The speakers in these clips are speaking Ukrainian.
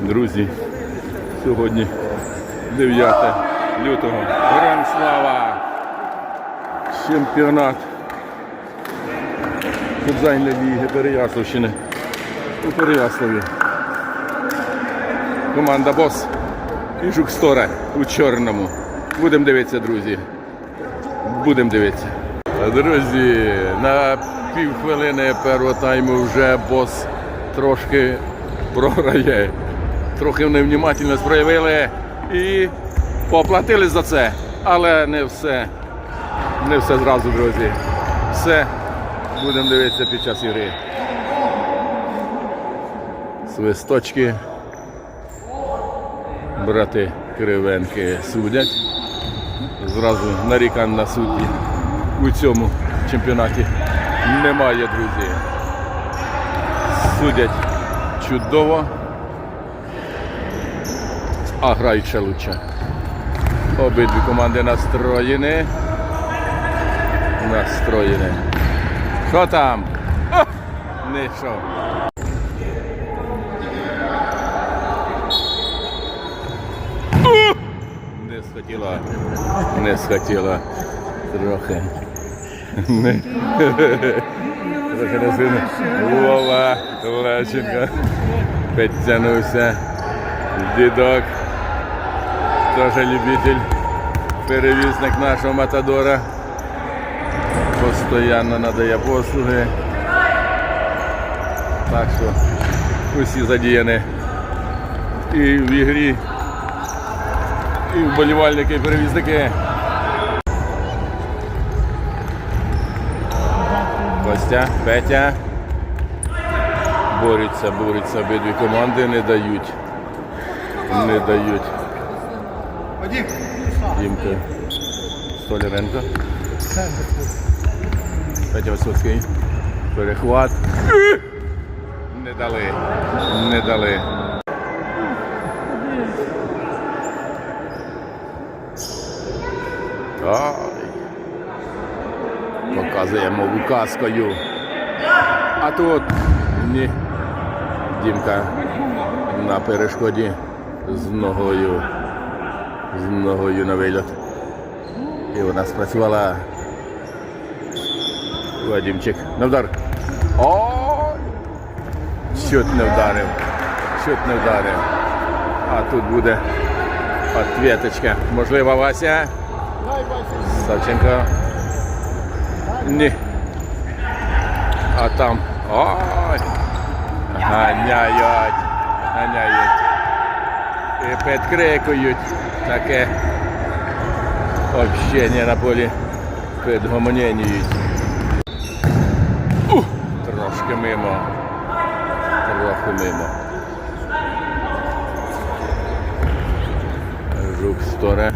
Друзі, сьогодні 9 лютого. Героям слава! Чемпіонат футзальної ліги Переяславщини у Переяславі. Команда Бос і Жукстора у чорному. Будемо дивитися, друзі. Будемо дивитися. Друзі, на півхвилини першого тайму вже бос трошки програє. Трохи невнімательність проявили і поплатили за це. Але не все. Не все зразу, друзі. Все будемо дивитися під час ігри. Свисточки. Брати Кривенки судять. Зразу нарікань на судді у цьому чемпіонаті немає, друзі. Судять чудово, а грають лучше. Обидві команди настроєні. Настроєні. Що там? О! Що. Не схотіла. Не схотіла. Трохи. Не. Трохи сильно. Вова Лещенко. Підтягнувся. Дідок. Теж любитель. Перевізник нашого Матадора. Постоянно надає послуги. Так що усі задіяні і в ігрі, і вболівальники, і перевізники. Костя, Петя. Борються, борються обидві команди, не дають. Не дають. Дімка Столяренко. Петя Висоцький. Перехват. Не дали. Не дали. Ай. Показуємо указкою. А тут ні. Дімка на перешкоді з ногою. З ногою на вильот. І вона спрацювала. Вадимчик. На вдар. Чуть не вдарив. Чуть не вдарив. А тут буде ответочка. Можливо, Вася. Савченко. Ні. А там. Ой! Ганяють. Ганяють. І підкрикують. Таке общення на полі. Підгомоніють. Ух, Трошки мимо. Трохи мимо. Жук сторе.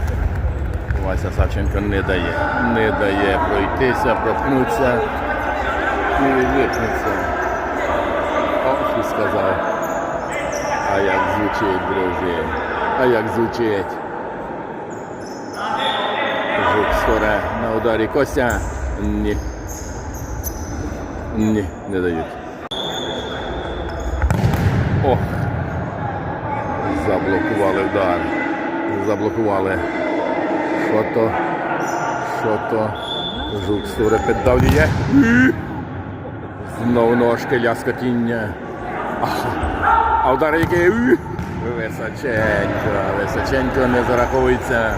Вася Савченко не дає. Не дає пройтися, проткнутися і що сказав. А як звучить, друзі. А як звучить. Жук сторе на ударі Костя. Ні. Ні, не дають. Ох. Заблокували удар. Заблокували. Що то? Що то? Жук сторе піддавлює. Знову ножки ляскотіння. А удар який? Височенько. Височенько не зараховується.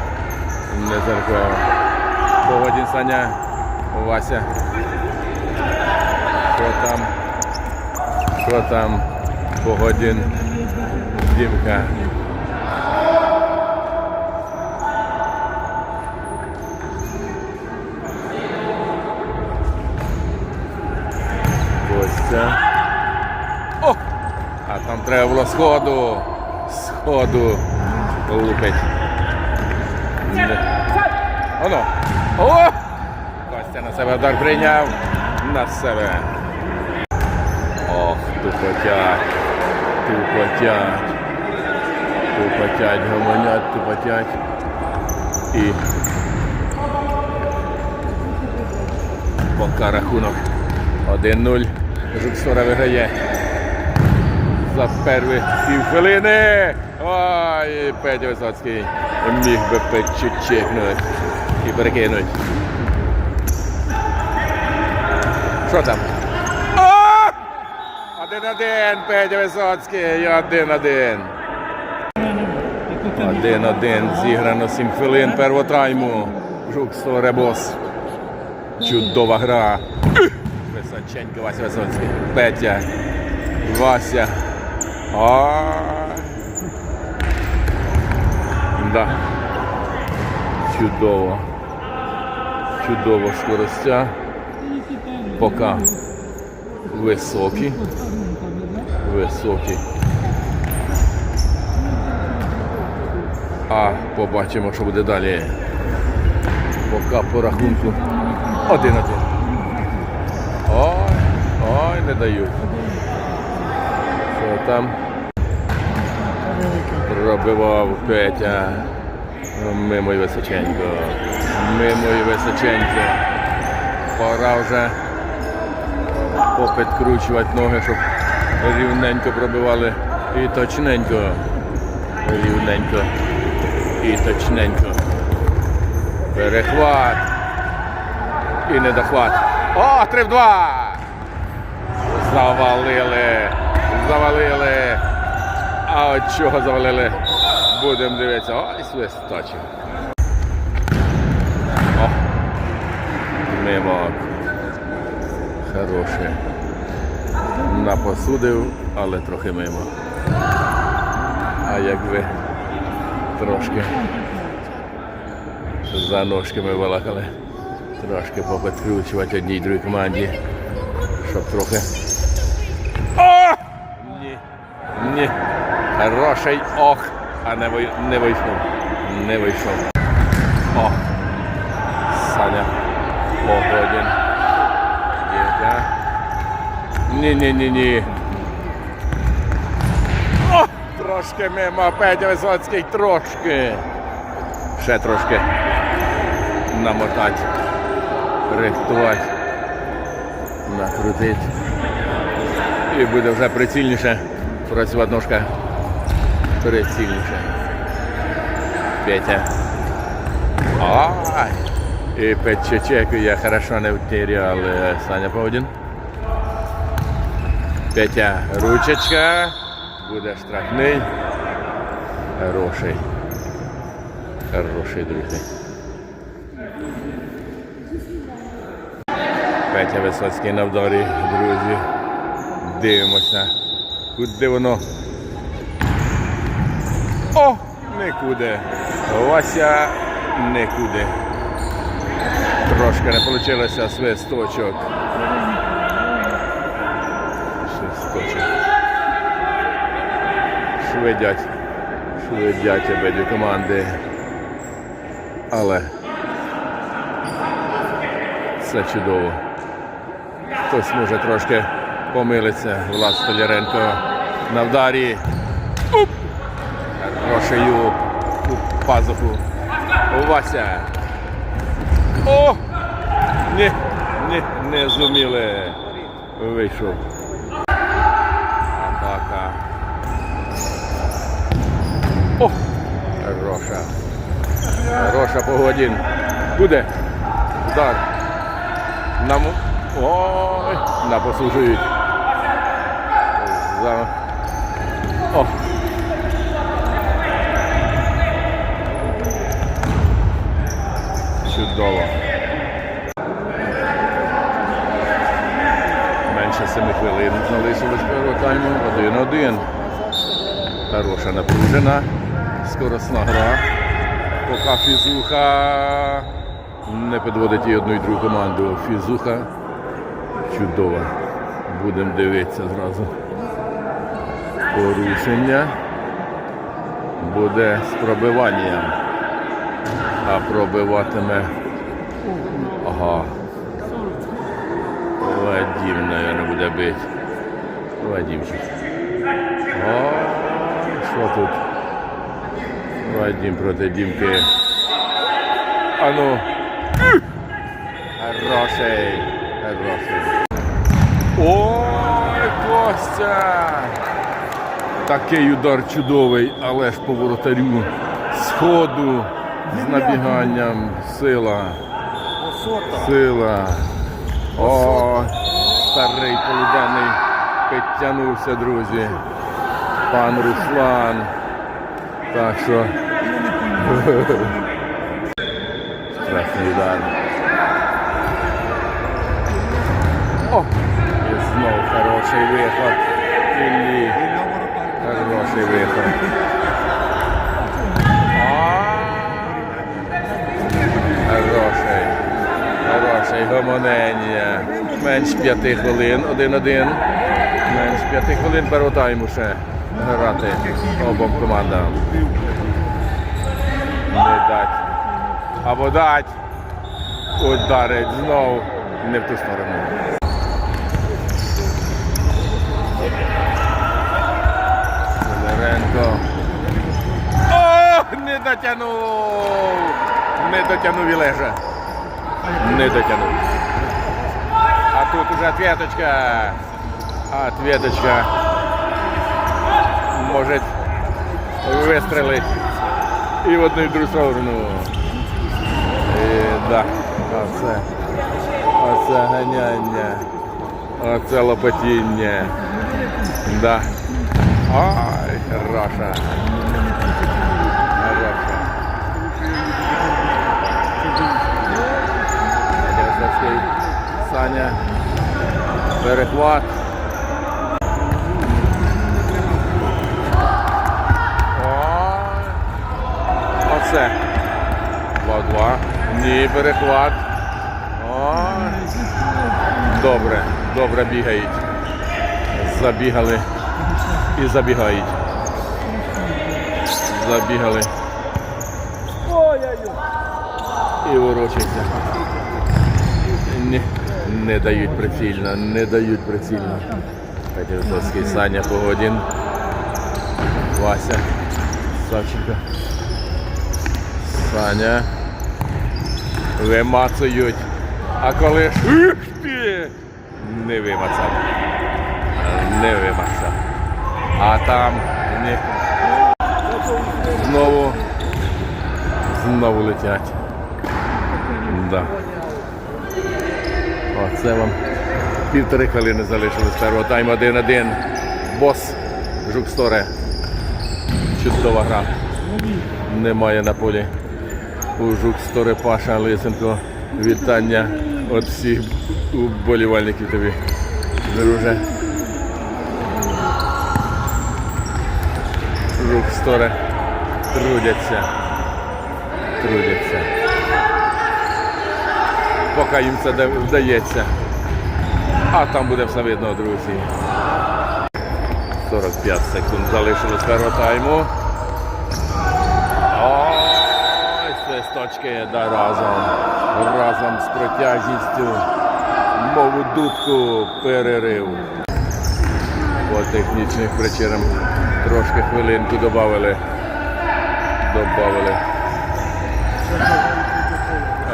Не зараховує. Погодін Саня. Вася. Що там? Що там? Погодін. Дімка. Костя. О! А там треба було сходу. Сходу лупить. Не. Оно. О! Костя на себе удар прийняв. На себе. Ох, тупотять. Тупотять. Тупотять, гомонять, тупотять. І поки рахунок 1-0. Жукстора виграє. за перві півхвилини. Ой, Петя Висоцький міг би підчекнути і перекинути. Що там? Один-один, Петя Висоцький, один-один. Один-один, зіграно 7 хвилин первого тайму. Жук Сторебос. Чудова гра. Височенько Вася Висоцький. Петя. Вася. А. Да. Чудово. Чудово скоростя. Пока високі. Високі. А побачимо, що буде далі. Пока по рахунку. Один-один. Ой, ой, не дають. Що там? Пробивав Петя. Мимо і Височенько. Мимо і Височенько. Пора вже попідкручувати ноги, щоб рівненько пробивали і точненько. Рівненько і точненько. Перехват. І недохват. О, 3 в 2! Завалили. Завалили. А от чого завалили? Будемо дивитися. Ой, свисточок. О. Мимо. Хороше. Напосудив, але трохи мимо. А якби трошки за ножками балакали. Трошки попідкручувати одній другій команді. Щоб трохи. Хороший ох. А не, вий... не вийшов. Не вийшов. О! Саня. Погодін. Є, да? Ні-ні-ні-ні. О! Трошки мимо Петя Висоцький, трошки. Ще трошки намотати, рихтувати, накрутити. І буде вже прицільніше працювати ножка. Прицільніше. Петя. Ай! І Петчечеку я хорошо не втерял е, Саня Повдін. Петя ручечка. Буде штрафний. Хороший. Хороший, друзі. Петя Висоцький на вдарі, друзі. Дивимося. Куди воно? О! Нікуди. Вася нікуди. Трошки не вийшло свисточок. Свисточок. Швидять. Швидять обидві команди. Але це чудово. Хтось може трошки помилиться. Влад Столяренко на вдарі. Уп! Хороший. У пазуху. Вася. О! Ні, ні, не зуміли. Вийшов. Атака. О! Хороша. Хороша погодін. Буде. Удар. Нам. Ой! Напослужують. За... О! Чудово. Менше 7 хвилин залишилось першого тайму. 1-1. Хороша напружена. Скоросна гра. Поки фізуха не підводить і одну і другу команду. Фізуха чудова. Будемо дивитися зразу. Порушення буде з пробиванням. А пробиватиме. Ага. Вадим, наверное, буде бити. Вадимчик. О, що тут? Вадим проти Дімки. А ну. Хороший. Хороший. Ой, Костя! Такий удар чудовий, але ж по воротарю з ходу, з набіганням, сила, сила. О, старий полуденний підтягнувся, друзі. Пан Руслан. Так що. Страшний удар. О! І знов хороший виход. Хороший виход. Хороший гомонення. Менш п'яти хвилин. Один-один. Менш п'яти хвилин перотайму ще грати обом командам. Не дать. Або дать. Ударить знову не в ту сторону. Сидоренко. О, не дотягнув! Не дотягнув і лежа. Не дотягнув. А тут уже ответочка. Ответочка. Може вистрелить і в одну і в другу сторону. І, да. Оце. Оце ганяння. Оце лопотіння. Да. Ай, хороша. Хороша. Саня. Перехват. Оце. 2-2. Ні, перехват. Добре, добре бігають. Забігали і забігають. Забігали. І ворочаться. Не, дають прицільно, не дають прицільно. Петрівський Саня Погодін. Вася. Савченко. Саня. Вимацують. А коли ти! не вимацав. Не вимацав. А там не. Знову. Знову летять. Да. Оце вам півтори хвилини залишилось першого тайм 1-1. Бос Жуксторе. Чудова гра. Немає на полі. У Жуксторе Паша Лисенко. Вітання від всіх уболівальників тобі. Друже. Жуксторе трудяться. Трудяться. Поки їм це вдається. А там буде все видно, друзі. 45 секунд залишилось тайму. Ой, свисточки да разом. Разом з протяжністю. Мову дудку перерив. По технічних причинам трошки хвилинку додали. Добавили.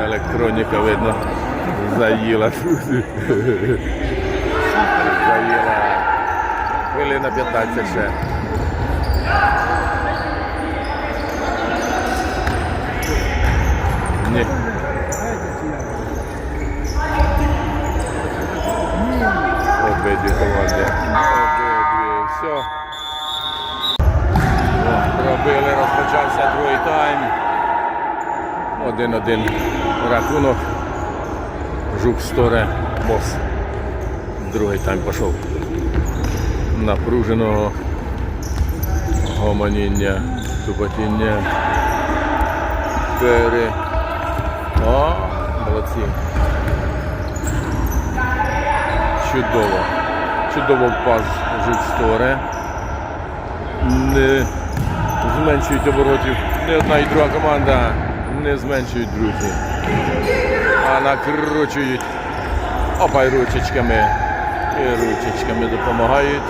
Електроніка видно. Заїла. Заїла. Хвилина 15 ще. Ні. Обидві команди. Обидві. Все. Пробили, розпочався другий тайм. Один-один рахунок. Жук Сторе Бос. Другий тайм пішов. Напруженого гомоніння, тупотіння. Пере. О, молодці. Чудово. Чудово пас Жук Сторе. Не зменшують оборотів. Ні одна і друга команда не зменшують друзі. А накручують. Опа й ручечками. І ручечками допомагають,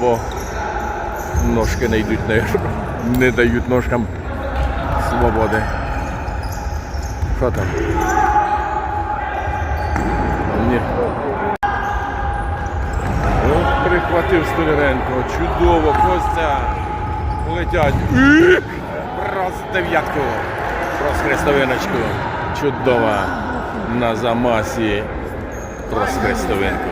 бо ножки не йдуть, не, не дають ножкам свободи. Що там? Ні. Ну, при- Перехватив Столяренко. Чудово, Костя. Летять. Просто дев'ятку. Просто хрестовиночку. Чудова. На замасі. Просто хрестовинку.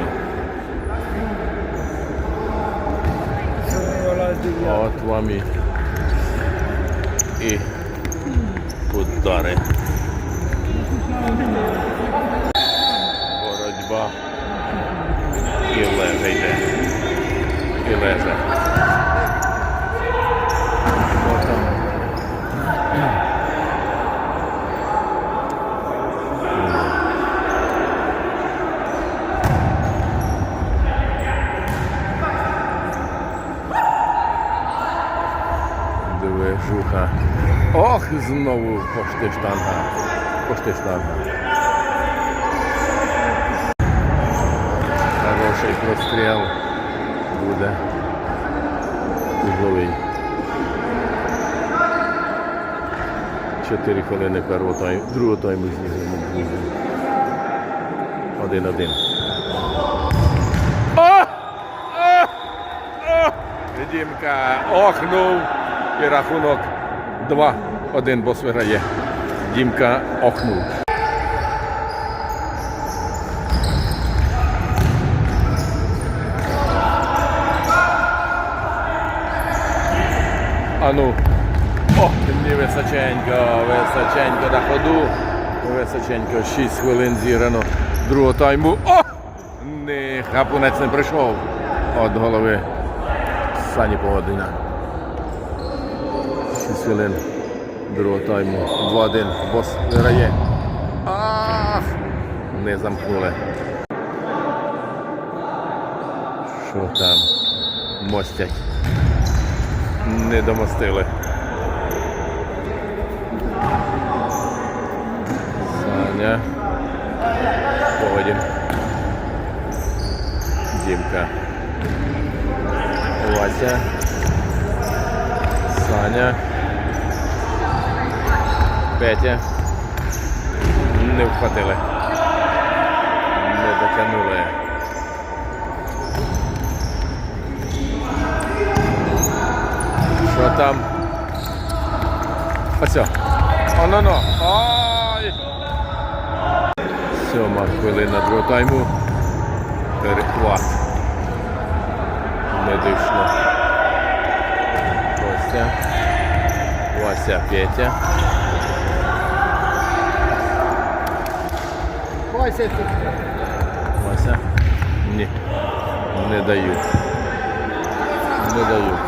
От вам і. І удари. Боротьба. І леже йде. І леже. Жуха. Ох, знову пошти штанга. Пошти штанга. Хороший простріл буде. Угловий. Чотири хвилини першого тайму. Другого тайму друзі. Один-один. Дімка охнув і рахунок 2-1 бос виграє. Дімка охнув. А ну. О, не височенько, височенько на ходу. Височенько, 6 хвилин зіграно другого тайму. О! Не, хапунець не прийшов. От голови Сані Погодина. 6 хвилин другого тайму. 2-1. Бос виграє. Ах! Не замкнули. Що там? Мостять. Не домостили. Саня. Погодін. Дімка. Вася. Саня. Петя. Не вхватили. Не дотягнули. Що там? Ось. Оно-но. Ай! Сьома хвилина другого тайму. Перехват. Не дійшло. Костя. Вася Петя. Вася. Ні. Не даю. Не даю.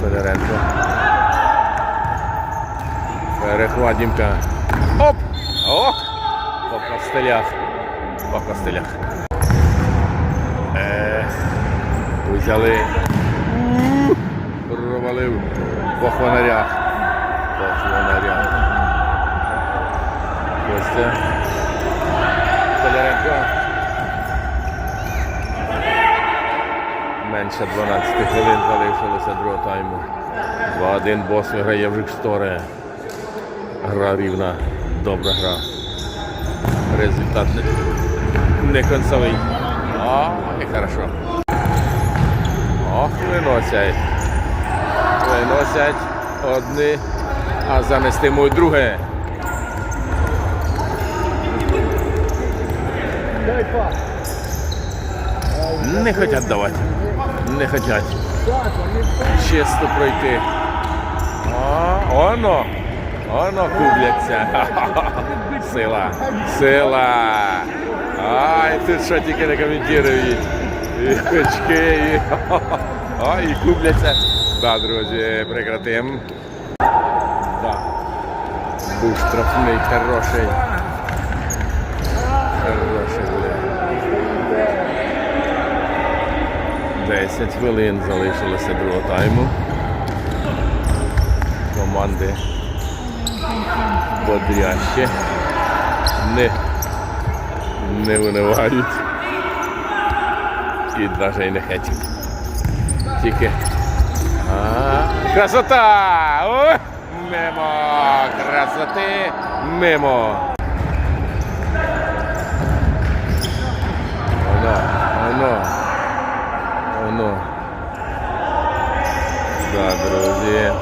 Федоренко. Перехват Дімка. Оп! Ох! По костелях. По костелях. Е, взяли. Провалив по фонарях. По фонарях. Костя. Столяренко. Менше 12 хвилин залишилося другого тайму. 2-1 бос виграє в Риксторе. Гра рівна, добра гра. Результат не, концовий. О, і хорошо. Ох, виносять. Виносять одні, а замістимуть друге. Не хочуть давати. Не хочуть. Чисто пройти. О, оно. Оно кубляться. Сила. Сила. Ай, тут що тільки не коментують. І очки, і... І кубляться. Да, друзі, прекратимо. Був штрафний, хороший. Хороший буде. 10 хвилин залишилося другого тайму. Команди бодряще. Не, не винувають. І навіть не хотять. Тільки. А, красота! О! Мимо красоти. Мимо. Оно, оно. Оно. Да, друзі.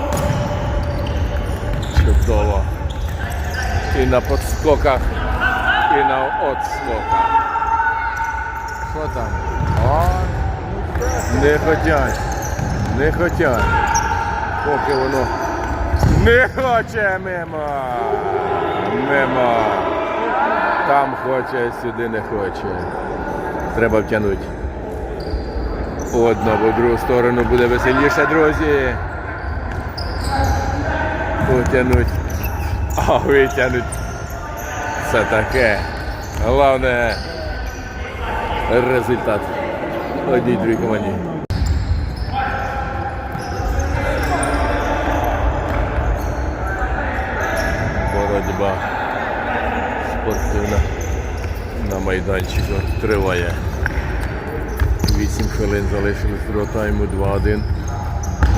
Чудово. І на подскоках, і на отскоках. Що там? О, не хотять. Не хотять. Поки воно не хоче мимо. Мимо. Там хоче, сюди не хоче. Треба втягнути. Одна в другу сторону буде веселіше, друзі. Потягнуть. А витягнуть. Це таке. Головне результат одній другій команді. Боротьба спортивна на майданчику триває. 8 хвилин залишилось до тайму 2-1.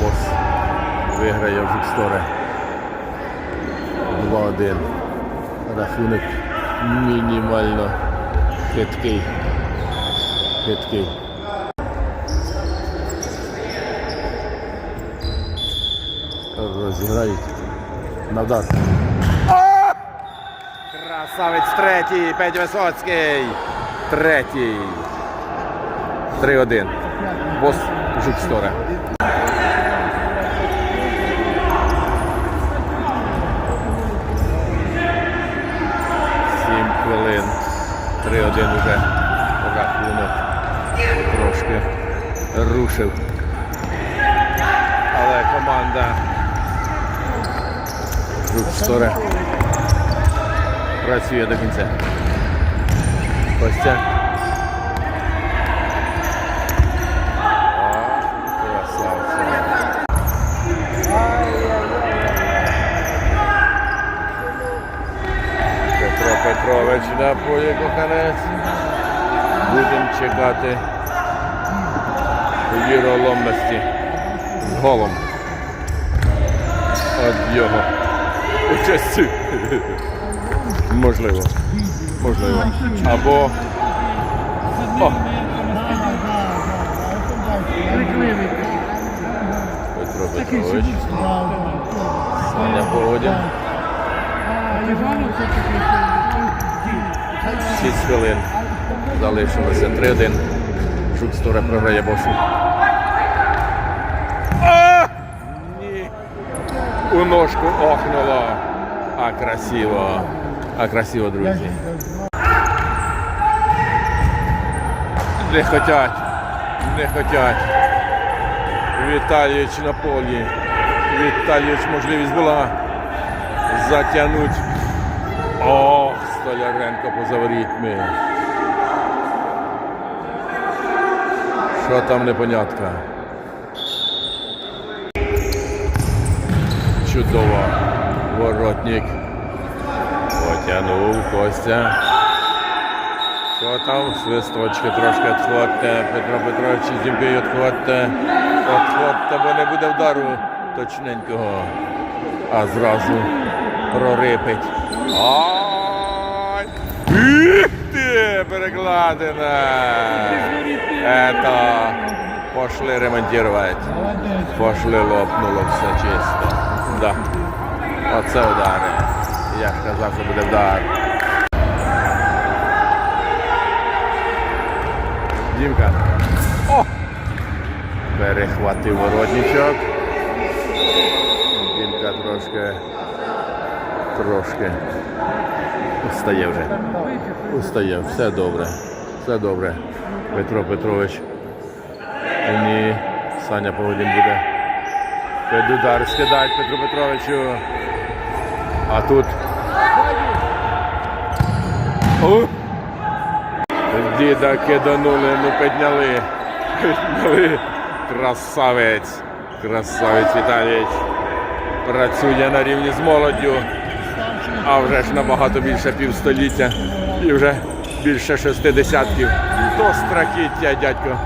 Мос виграє в Жуксторе. 2-1. Рахунок мінімально хиткий. Хиткий. Розіграють. Навдар. Красавець третій, Петь Висоцький. Третій. 3-1. Бос Жуксторе. Сім хвилин. 3-1 уже рахунок. Трошки рушив. Але команда Жуксторе працює до кінця. Костя. Петро Петрович на полі коханець. Будемо чекати віроломності з голом від його участі. Можливо. Можливо. Або. О! Петро Петрович. Саня Погодін. 6 хвилин. Залишилося 3-1. Жуксторе програє босу. У ножку охнуло. А красиво. А красиво, друзі. Не хотять. Не хотять. Віталійович на полі. Віталійович можливість була затягнути. Ох, Столяренко поза ворітьми. Що там непонятка? Чудово. Воротник. Потягнув Костя. Що там? Свисточки трошки відходьте. Петро Петрович із Дімкою відходьте. Відходьте, бо не буде вдару точненького. А зразу прорипить. Ай! Їх ти, перекладина! Это пошли ремонтувати. Пошли лопнуло все чисто. Да. Оце удари. Я ж казав, що буде вдар. Дімка. О! Перехватив воротничок. Дімка трошки. Трошки. Устає вже. Устає. Все добре. Все добре. Петро Петрович. Ні. Саня Погодін буде. Під удар скидають Петру Петровичу. А тут. Діда киданули, ну підняли. Підняли. Красавець. Красавець Віталійович. Працює на рівні з молоддю. А вже ж набагато більше півстоліття. І вже більше шестидесятків. До страхіття, дядько.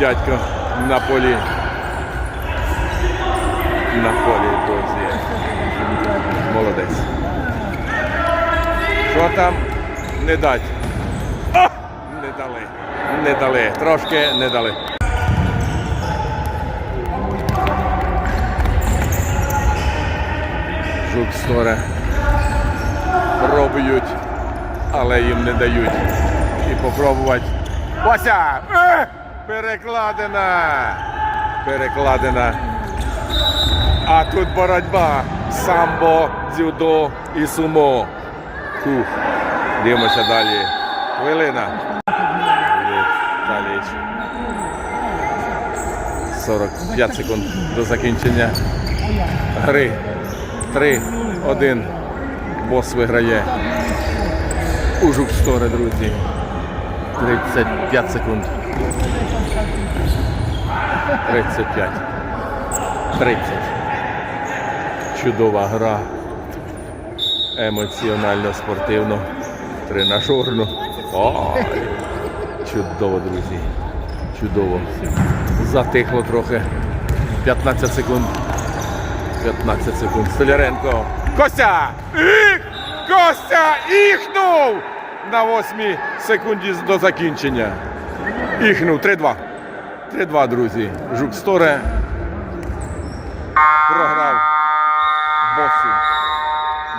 Дядько на полі. На полі, друзі. Молодець. Що там? Не дать. О! Не дали. Не дали. Трошки не дали. Жук Сторе. Пробують, але їм не дають. І попробувати. Вася! Е! Перекладена! Перекладена. А тут боротьба. Самбо, дзюдо і сумо. Фух. Дивимося далі. Хвилина. Далі. 45 секунд до закінчення гри. 3-1. Бос виграє. У Жуксторе, друзі. 35 секунд. 35. 30. Чудова гра. Емоціонально, спортивно, тренажерно. Ой, чудово, друзі. Чудово. Затихло трохи. 15 секунд. 15 секунд. Столяренко. Костя! Іх! Костя! Іхнув! На 8 секунді до закінчення. Іхнув. 3-2. 3-2, друзі. Жук Сторе програв босу.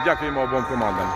Дякуємо обом командам.